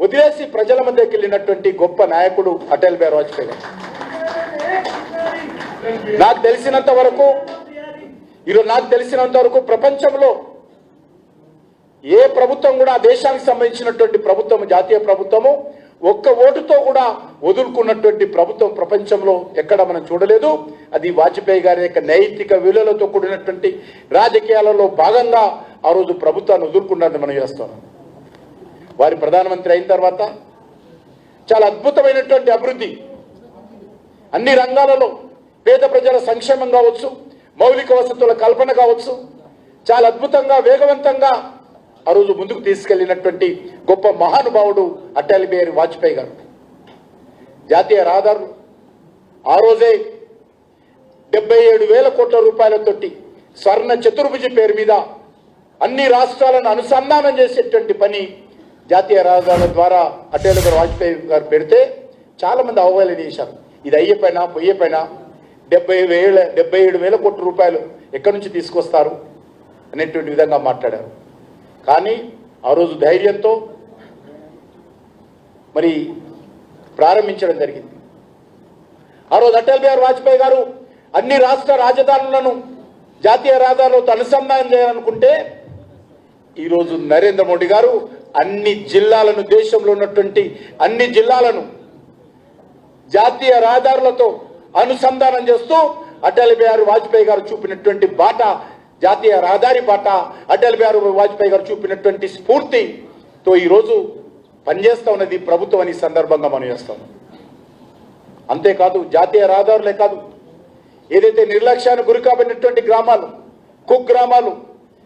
వదిలేసి ప్రజల మధ్యకి వెళ్ళినటువంటి గొప్ప నాయకుడు అటల్ బిహారీ వాజ్పేయి గారు. నాకు తెలిసినంత వరకు ఈరోజు నాకు తెలిసినంత వరకు ప్రపంచంలో ఏ ప్రభుత్వం కూడా ఆ దేశానికి సంబంధించినటువంటి ప్రభుత్వం జాతీయ ప్రభుత్వము ఒక్క ఓటుతో కూడా వదులుకున్నటువంటి ప్రభుత్వం ప్రపంచంలో ఎక్కడ మనం చూడలేదు. అది వాజ్పేయి గారి యొక్క నైతిక విలువలతో కూడినటువంటి రాజకీయాలలో భాగంగా ఆ రోజు ప్రభుత్వాన్ని వదులుకున్నట్టు మనం చేస్తున్నాం. వారి ప్రధానమంత్రి అయిన తర్వాత చాలా అద్భుతమైనటువంటి అభివృద్ధి. అన్ని రంగాలలో పేద ప్రజల సంక్షేమం కావచ్చు మౌలిక వసతుల కల్పన కావచ్చు చాలా అద్భుతంగా వేగవంతంగా ఆ రోజు ముందుకు తీసుకెళ్ళినటువంటి గొప్ప మహానుభావుడు అటల్ బిహారీ వాజ్పేయి గారు. జాతీయ రహదారులు ఆ రోజే డెబ్బై ఏడు వేల కోట్ల రూపాయలతోటి స్వర్ణ చతుర్భుజి పేరు మీద అన్ని రాష్ట్రాలను అనుసంధానం చేసేటువంటి పని జాతీయ రహదారుల ద్వారా అటల్ గారు వాజ్పేయి గారు పెడితే చాలా మంది అవహేళన చేశారు ఇది అయ్యే పైన పొయ్యే పైన డెబ్బై వేల డెబ్బై ఏడు వేల కోట్ల రూపాయలు ఎక్కడి నుంచి తీసుకొస్తారు అనేటువంటి విధంగా మాట్లాడారు. కానీ ఆ రోజు ధైర్యంతో మరి ప్రారంభించడం జరిగింది. ఆ రోజు అటల్ బిహారీ వాజ్పేయి గారు అన్ని రాష్ట్ర రాజధానులను జాతీయ రహదారులతో అనుసంధానం చేయాలనుకుంటే ఈరోజు నరేంద్ర మోడీ గారు అన్ని జిల్లాలను దేశంలో ఉన్నటువంటి అన్ని జిల్లాలను జాతీయ రహదారులతో అనుసంధానం చేస్తూ అటల్ బిహారీ వాజ్పేయి గారు చూపినటువంటి బాట జాతీయ రహదారి బాట అటల్ బిహారీ వాజ్పేయి గారు చూపినటువంటి స్ఫూర్తితో ఈరోజు పనిచేస్తా ఉన్నది ప్రభుత్వం అని సందర్భంగా మనం చేస్తాం. అంతేకాదు జాతీయ రహదారులే కాదు ఏదైతే నిర్లక్ష్యానికి గురి కాబడినటువంటి గ్రామాలు కుక్ గ్రామాలు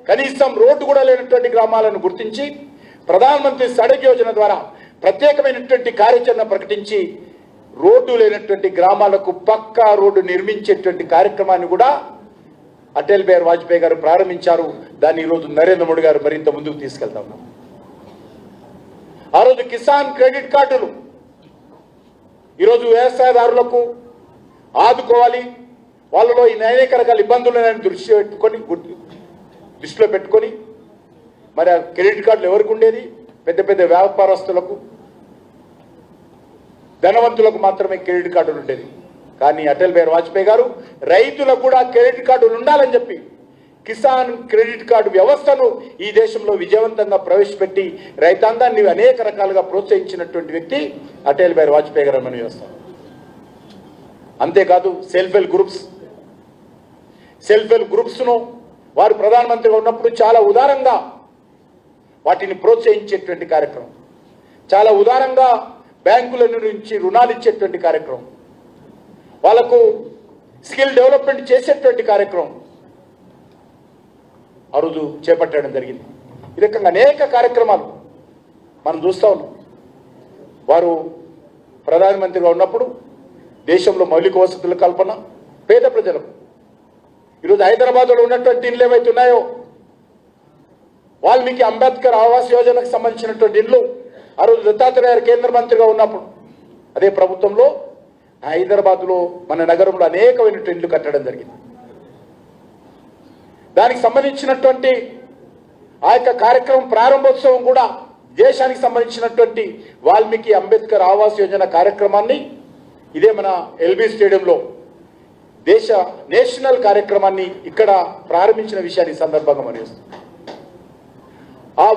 కనీసం రోడ్డు కూడా లేనటువంటి గ్రామాలను గుర్తించి ప్రధానమంత్రి సడక్ యోజన ద్వారా ప్రత్యేకమైనటువంటి కార్యాచరణ ప్రకటించి రోడ్డు లేనటువంటి గ్రామాలకు పక్కా రోడ్డు నిర్మించేటువంటి కార్యక్రమాన్ని కూడా అటల్ బిహారీ వాజ్పేయి గారు ప్రారంభించారు. దాన్ని ఈరోజు నరేంద్ర మోడీ గారు మరింత ముందుకు తీసుకెళ్తా. ఉన్నారు ఆ రోజు కిసాన్ క్రెడిట్ కార్డులు ఈరోజు వ్యవసాయదారులకు ఆదుకోవాలి. వాళ్ళలో ఈ అనేక రకాల ఇబ్బందులు దృష్టి పెట్టుకొని దృష్టిలో పెట్టుకొని మరి ఆ క్రెడిట్ కార్డులు ఎవరికి ఉండేది? పెద్ద పెద్ద వ్యాపారస్తులకు. ధనవంతులకు మాత్రమే క్రెడిట్ కార్డులు ఉండేది. కానీ అటల్ బిహారీ వాజ్పేయి గారు రైతులకు కూడా క్రెడిట్ కార్డులు ఉండాలని చెప్పి కిసాన్ క్రెడిట్ కార్డు వ్యవస్థను ఈ దేశంలో విజయవంతంగా ప్రవేశపెట్టి రైతాంగాన్ని అనేక రకాలుగా ప్రోత్సహించినటువంటి వ్యక్తి అటల్ బిహారీ వాజ్పేయి గారు మనం చేస్తాం అంతేకాదు self help groups. Self help గ్రూప్స్ను వారు ప్రధానమంత్రిగా ఉన్నప్పుడు చాలా ఉదారంగా వాటిని ప్రోత్సహించేటువంటి కార్యక్రమం. చాలా ఉదారంగా బ్యాంకుల నుంచి రుణాలు ఇచ్చేటువంటి కార్యక్రమం. వాళ్ళకు స్కిల్ డెవలప్మెంట్ చేసేటువంటి కార్యక్రమం. ఆ రోజు చేపట్టడం జరిగింది. ఈ రకంగా అనేక కార్యక్రమాలు మనం చూస్తా ఉన్నాం. వారు ప్రధానమంత్రిగా ఉన్నప్పుడు దేశంలో మౌలిక వసతుల కల్పన పేద ప్రజలకు. ఈరోజు హైదరాబాద్లో ఉన్నటువంటి ఇండ్లు ఏవైతే ఉన్నాయో వాల్మీకి అంబేద్కర్ ఆవాస్ యోజనకు సంబంధించినటువంటి ఇల్లు ఆ రోజు దత్తాత్రేయ కేంద్ర మంత్రిగా ఉన్నప్పుడు. అదే ప్రభుత్వంలో హైదరాబాద్లో మన నగరంలో అనేకమైనటువంటి ఇండ్లు కట్టడం జరిగింది. దానికి సంబంధించినటువంటి ఆ యొక్క కార్యక్రమం ప్రారంభోత్సవం కూడా దేశానికి సంబంధించినటువంటి వాల్మీకి అంబేద్కర్ ఆవాస్ యోజన కార్యక్రమాన్ని ఇదే మన ఎల్బీ స్టేడియంలో దేశ నేషనల్ కార్యక్రమాన్ని ఇక్కడ ప్రారంభించిన విషయాన్ని సందర్భంగా మనం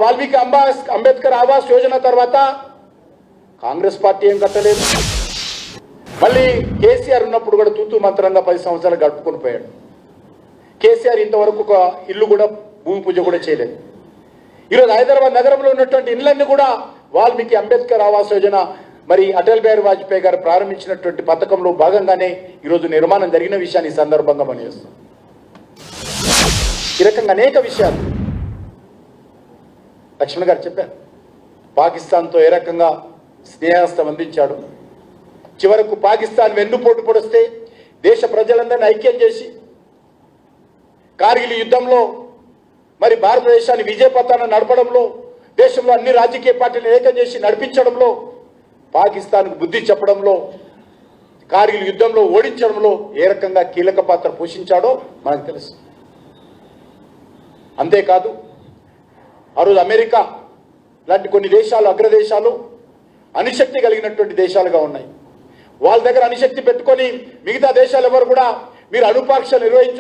వాల్మీకి అంబాస్ అంబేద్కర్ ఆవాస్ యోజన తర్వాత కాంగ్రెస్ పార్టీ ఏం కట్టలేదు. మళ్ళీ కేసీఆర్ ఉన్నప్పుడు కూడా తూతూ మంత్రంగా పది సంవత్సరాలు గడుపుకొని పోయాడు. కేసీఆర్ ఇంతవరకు ఒక ఇల్లు కూడా భూమి పూజ కూడా చేయలేదు. ఈరోజు హైదరాబాద్ నగరంలో ఉన్నటువంటి ఇళ్ళన్నీ కూడా వాల్మీకి అంబేద్కర్ ఆవాస్ యోజన మరి అటల్ బిహారీ వాజ్పేయి గారు ప్రారంభించినటువంటి పథకంలో భాగంగానే ఈరోజు నిర్మాణం జరిగిన విషయాన్ని ఈ సందర్భంగా మనం చేస్తాం. ఈ రకంగా అనేక విషయాలు లక్ష్మణ్ గారు చెప్పారు. పాకిస్తాన్తో ఏ రకంగా స్నేహస్తం అందించాడు? చివరకు పాకిస్తాన్ వెన్నుపోటు పొడిస్తే దేశ ప్రజలందరినీ ఐక్యం చేసి కార్గిల్ యుద్ధంలో మరి భారతదేశాన్ని విజయపథాన్ని నడపడంలో దేశంలో అన్ని రాజకీయ పార్టీలు ఏకం చేసి నడిపించడంలో పాకిస్తాన్కు బుద్ధి చెప్పడంలో కార్గిల్ యుద్ధంలో ఓడించడంలో ఏ రకంగా కీలక పాత్ర పోషించాడో మనకు తెలుసు. అంతేకాదు ఆ రోజు అమెరికా లాంటి కొన్ని దేశాలు అగ్రదేశాలు అనుశక్తి కలిగినటువంటి దేశాలుగా ఉన్నాయి. వాళ్ళ దగ్గర అనుశక్తి పెట్టుకొని మిగతా దేశాలు ఎవరు కూడా మీరు అణుపరీక్ష నిర్వహించ